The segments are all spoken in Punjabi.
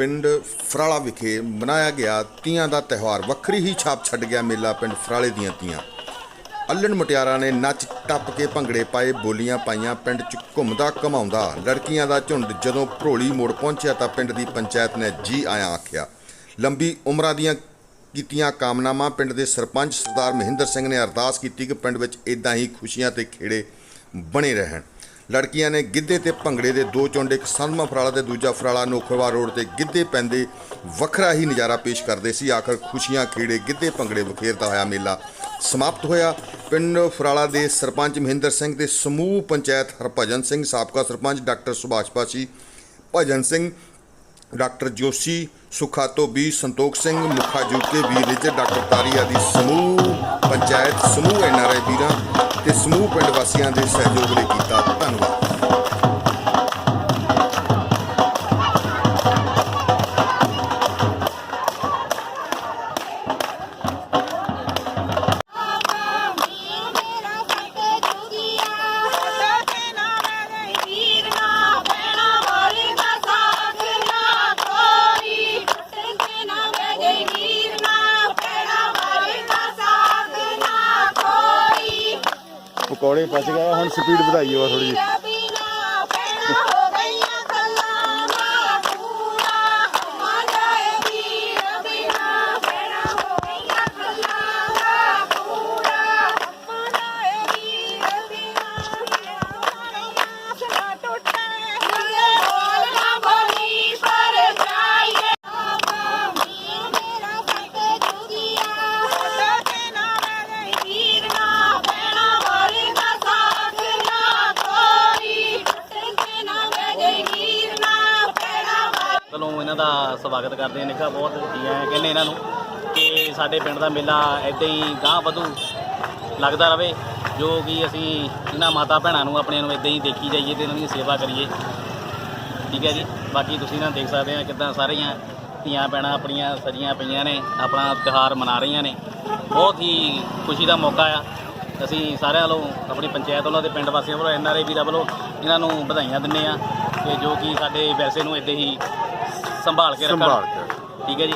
ਪਿੰਡ ਫਰਾਲਾ ਵਿਖੇ ਮਨਾਇਆ ਗਿਆ ਤੀਆਂ ਦਾ ਤਿਉਹਾਰ। ਵੱਖਰੀ ਹੀ ਛਾਪ ਛੱਡ ਗਿਆ ਮੇਲਾ ਪਿੰਡ ਫਰਾਲੇ ਦੀਆਂ ਤੀਆਂ। ਅੱਲਣ ਮੁਟਿਆਰਾਂ ਨੇ ਨੱਚ ਟੱਪ ਕੇ ਭੰਗੜੇ ਪਾਏ, ਬੋਲੀਆਂ ਪਾਈਆਂ, ਪਿੰਡ 'ਚ ਘੁੰਮਦਾ ਘਮਾਉਂਦਾ। ਲੜਕੀਆਂ ਦਾ ਝੁੰਡ ਜਦੋਂ ਭਰੋਲੀ ਮੋੜ ਪਹੁੰਚਿਆ ਤਾਂ ਪਿੰਡ ਦੀ ਪੰਚਾਇਤ ਨੇ ਜੀ ਆਇਆਂ ਆਖਿਆ, ਲੰਬੀ ਉਮਰਾਂ ਦੀਆਂ ਕੀਤੀਆਂ ਕਾਮਨਾਵਾਂ ਪਿੰਡ ਦੇ ਸਰਪੰਚ ਸਰਦਾਰ ਮਹਿੰਦਰ ਸਿੰਘ ਨੇ ਅਰਦਾਸ ਕੀਤੀ ਕਿ ਪਿੰਡ ਵਿੱਚ ਇਦਾਂ ਹੀ ਖੁਸ਼ੀਆਂ ਤੇ ਖੇੜੇ ਬਣੇ ਰਹਿਣ। ਲੜਕੀਆਂ ਨੇ ਗਿੱਧੇ ਤੇ ਭੰਗੜੇ ਦੇ ਦੋ ਚੁੰਡ, ਇੱਕ ਸੰਧਮਾ ਫਰਾਲਾ ਤੇ ਦੂਜਾ ਫਰਾਲਾ ਨੋਖਵਾ ਰੋਡ ਤੇ ਗਿੱਧੇ ਪੈਂਦੇ ਵੱਖਰਾ ਹੀ ਨਜ਼ਾਰਾ ਪੇਸ਼ ਕਰਦੇ ਸੀ। ਆਖਰ ਖੁਸ਼ੀਆਂ ਖੇੜੇ ਗਿੱਧੇ ਭੰਗੜੇ ਵਖੇਰਦਾ ਹੋਇਆ ਮੇਲਾ। ਸਮਾਪਤ ਹੋਇਆ ਪਿੰਡ ਫਰਾਲਾ ਦੇ ਸਰਪੰਚ ਮਹਿੰਦਰ ਸਿੰਘ ਤੇ ਸਮੂਹ ਪੰਚਾਇਤ ਹਰਭਜਨ ਸਿੰਘ, ਸਾਬਕਾ ਸਰਪੰਚ ਡਾਕਟਰ ਸੁਭਾਸ਼ ਪਾਸੀ, ਭਜਨ ਸਿੰਘ, ਡਾਕਟਰ ਜੋਸ਼ੀ, ਸੁਖਾਤੋ ਬੀ, ਸੰਤੋਖ ਸਿੰਘ, ਮੁਖਾ ਜੂਕੇ ਵੀਰ ਰਿਜਰ ਡਾਕਟਰ ਤਾਰੀ ਆਦਿ ਸਮੂਹ ਪੰਚਾਇਤ, ਸਮੂਹ ਐਨਆਰਆਈ ਵੀਰਾਂ ਤੇ ਸਮੂਹ ਪਿੰਡ ਵਾਸੀਆਂ ਦੇ ਸਹਿਯੋਗ ਲਈ ਕੀਤਾ ਧੰਨਵਾਦ। ਪਕੌੜੇ ਪਚ ਗਿਆ ਹੁਣ ਸਪੀਡ ਵਧਾਈਏ ਵਾ ਥੋੜੀ ਜਿਹੀ। ਵਾਲੀ ਇਹਨਾਂ ਦਾ ਸਵਾਗਤ ਕਰਦੇ ਹਾਂ। ਨਿੱਕਾ ਬਹੁਤ ਜੀ ਆਇਆਂ ਕਹਿੰਦੇ ਇਹਨਾਂ ਨੂੰ ਕਿ ਸਾਡੇ ਪਿੰਡ ਦਾ ਮੇਲਾ ਇਦਾਂ ਹੀ ਗਾਂਹ ਵਧੂ, ਲੱਗਦਾ ਰਵੇ, ਜੋ ਕਿ ਅਸੀਂ ਇਹਨਾਂ ਮਾਤਾ ਭੈਣਾਂ ਨੂੰ ਆਪਣਿਆਂ ਨੂੰ ਇਦਾਂ ਹੀ ਦੇਖੀ ਜਾਈਏ ਤੇ ਇਹਨਾਂ ਦੀ ਸੇਵਾ ਕਰੀਏ। ਠੀਕ ਹੈ ਜੀ, ਬਾਕੀ ਤੁਸੀਂ ਨਾ ਦੇਖ ਸਕਦੇ ਆ ਕਿਦਾਂ ਸਾਰੀਆਂ ਧੀਆਂ ਭੈਣਾਂ ਆਪਣੀਆਂ ਸਜੀਆਂ ਪਈਆਂ ਨੇ, ਆਪਣਾ ਤਿਉਹਾਰ ਮਨਾ ਰਹੀਆਂ ਨੇ। ਬਹੁਤ ਹੀ ਖੁਸ਼ੀ ਦਾ ਮੌਕਾ ਆ। ਅਸੀਂ ਸਾਰਿਆਂ ਵੱਲੋਂ ਆਪਣੀ ਪੰਚਾਇਤ ਵੱਲੋਂ ਤੇ ਪਿੰਡ ਵਾਸੀਆਂ ਵੱਲੋਂ ਐਨਆਰਆਈ ਵੀਰਾਂ ਵੱਲੋਂ ਇਹਨਾਂ ਨੂੰ ਵਧਾਈਆਂ ਦਿੰਦੇ ਆ ਕਿ ਜੋ ਕਿ ਸਾਡੇ ਵੈਸੇ ਨੂੰ ਇਦਾਂ ਹੀ ਸੰਭਾਲ ਕੇ ਰੱਖਣ। ਸੰਭਾਲ ਕੇ। ਠੀਕ ਹੈ ਜੀ।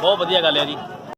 ਬਹੁਤ ਵਧੀਆ ਗੱਲ ਹੈ ਜੀ।